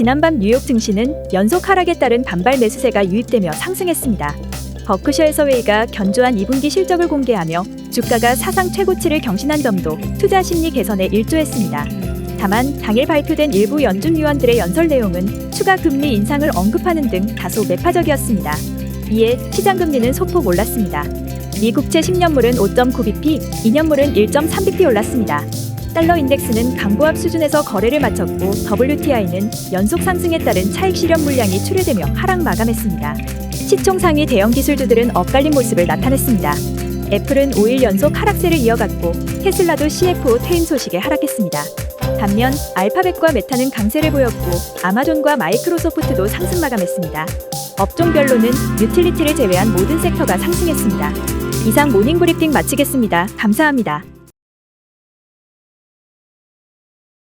지난밤 뉴욕 증시는 연속 하락에 따른 반발 매수세가 유입되며 상승했습니다. 버크셔 서웨이가 견조한 2분기 실적을 공개하며 주가가 사상 최고치를 경신한 점도 투자 심리 개선에 일조했습니다. 다만 당일 발표된 일부 연준 위원들의 연설 내용은 추가 금리 인상을 언급하는 등 다소 매파적이었습니다. 이에 시장 금리는 소폭 올랐습니다. 미 국채 10년물은 5.9bp, 2년물은 1.3bp 올랐습니다. 달러 인덱스는 강보합 수준에서 거래를 마쳤고 WTI는 연속 상승에 따른 차익 실현 물량이 출회되며 하락 마감했습니다. 시총 상위 대형 기술주들은 엇갈린 모습을 나타냈습니다. 애플은 5일 연속 하락세를 이어갔고 테슬라도 CFO 퇴임 소식에 하락했습니다. 반면 알파벳과 메타는 강세를 보였고 아마존과 마이크로소프트도 상승 마감했습니다. 업종별로는 유틸리티를 제외한 모든 섹터가 상승했습니다. 이상 모닝 브리핑 마치겠습니다. 감사합니다.